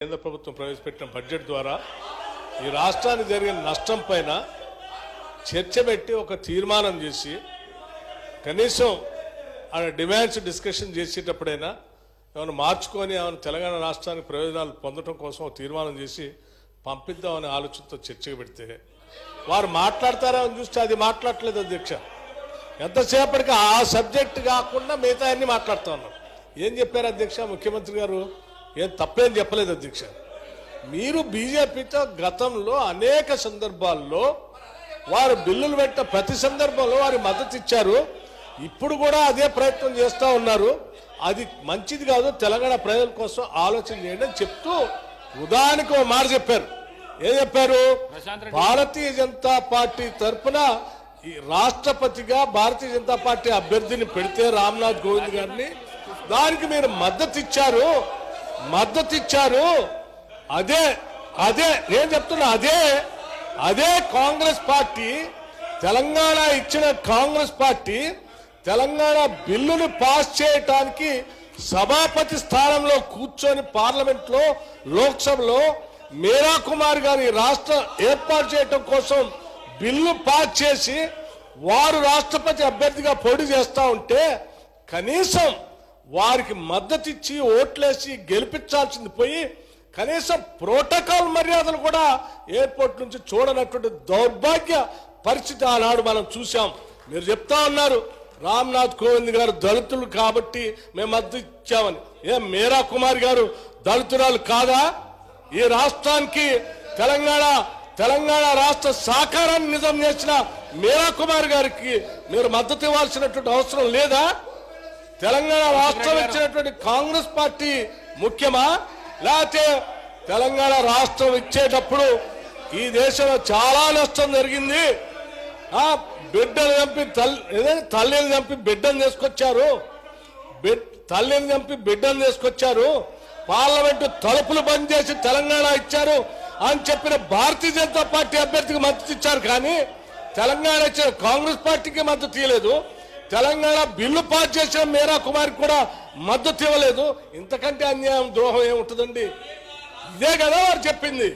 కేంద్ర ప్రభుత్వం ప్రవేశపెట్టిన బడ్జెట్ ద్వారా ఈ రాష్ట్రానికి జరిగిన నష్టం పైన చర్చ పెట్టి ఒక తీర్మానం చేసి కనీసం ఆ డిమాండ్స్ డిస్కషన్ చేసేటప్పుడైనా ఏమైనా మార్చుకొని ఏమైనా తెలంగాణ రాష్ట్రానికి ప్రయోజనాలు పొందడం కోసం ఒక తీర్మానం చేసి పంపిద్దామనే ఆలోచనతో చర్చకు పెడితే వారు మాట్లాడతారా అని చూస్తే అది మాట్లాడట్లేదు అధ్యక్ష. ఎంతసేపటికి ఆ సబ్జెక్ట్ కాకుండా మిగతా అన్ని మాట్లాడుతూ ఉన్నాం ఏం చెప్పారు అధ్యక్ష ముఖ్యమంత్రి గారు? ఏం తప్పేం చెప్పలేదు అధ్యక్ష. మీరు బీజేపీతో గతంలో అనేక సందర్భాల్లో వారు బిల్లులు పెట్టిన ప్రతి సందర్భంలో వారి మద్దతు ఇచ్చారు. ఇప్పుడు కూడా అదే ప్రయత్నం చేస్తూ ఉన్నారు. అది మంచిది కాదు తెలంగాణ ప్రజల కోసం ఆలోచన చేయండి అని చెప్తూ ఉదాహరణకు ఒక మాట చెప్పారు. ఏం చెప్పారు? భారతీయ జనతా పార్టీ తరఫున ఈ రాష్ట్రపతిగా భారతీయ జనతా పార్టీ అభ్యర్థిని పెడితే రామ్నాథ్ కోవింద్ గారిని దానికి మీరు మద్దతు ఇచ్చారు. మద్దతు ఇచ్చారు అదే అదే ఏం చెప్తున్నా అదే అదే కాంగ్రెస్ పార్టీ తెలంగాణ ఇచ్చిన కాంగ్రెస్ పార్టీ తెలంగాణ బిల్లును పాస్ చేయటానికి సభాపతి స్థానంలో కూర్చొని పార్లమెంట్లో లోక్సభలో మీరా కుమార్ గారి రాష్ట్ర ఏర్పాటు చేయటం కోసం బిల్లు పాస్ చేసి వారు రాష్ట్రపతి అభ్యర్థిగా పోటీ చేస్తా ఉంటే కనీసం వారికి మద్దతు ఇచ్చి ఓట్లేసి గెలిపించాల్సింది పోయి కనీసం ప్రోటోకాల్ మర్యాదలు కూడా ఎయిర్పోర్ట్ నుంచి చూడనటువంటి దౌర్భాగ్య పరిస్థితి ఆనాడు మనం చూసాం మీరు చెప్తా ఉన్నారు రామ్నాథ్ కోవింద్ గారు దళితులు కాబట్టి మేము మద్దతు ఇచ్చామని ఏ మీరా కుమార్ గారు దళితురాలు కాదా? ఈ రాష్ట్రానికి తెలంగాణ తెలంగాణ రాష్ట్ర సాకారాన్ని నిజం చేసిన మీరా కుమార్ గారికి మీరు మద్దతు ఇవ్వాల్సినటువంటి అవసరం లేదా? తెలంగాణ రాష్ట్రం ఇచ్చినటువంటి కాంగ్రెస్ పార్టీ ముఖ్యమా? లేకపోతే తెలంగాణ రాష్ట్రం ఇచ్చేటప్పుడు ఈ దేశంలో చాలా నష్టం జరిగింది. ఆ బిడ్డను చంపి తల్లి తల్లిని చంపి బిడ్డను తీసుకొచ్చారు తల్లిని చంపి బిడ్డను తీసుకొచ్చారు పార్లమెంటు తలుపులు బంద్ చేసి తెలంగాణ ఇచ్చారు అని చెప్పిన భారతీయ జనతా పార్టీ అభ్యర్థికి మద్దతు ఇచ్చారు కానీ తెలంగాణ ఇచ్చిన కాంగ్రెస్ పార్టీకి మద్దతు ఇవ్వలేదు. తెలంగాణ బిల్లు పాస్ చేసిన మీరా కుమార్ కూడా మద్దతు ఇవ్వలేదు. ఇంతకంటే అన్యాయం ద్రోహం ఏముంటుందండి? ఇదే కదా వారు చెప్పింది.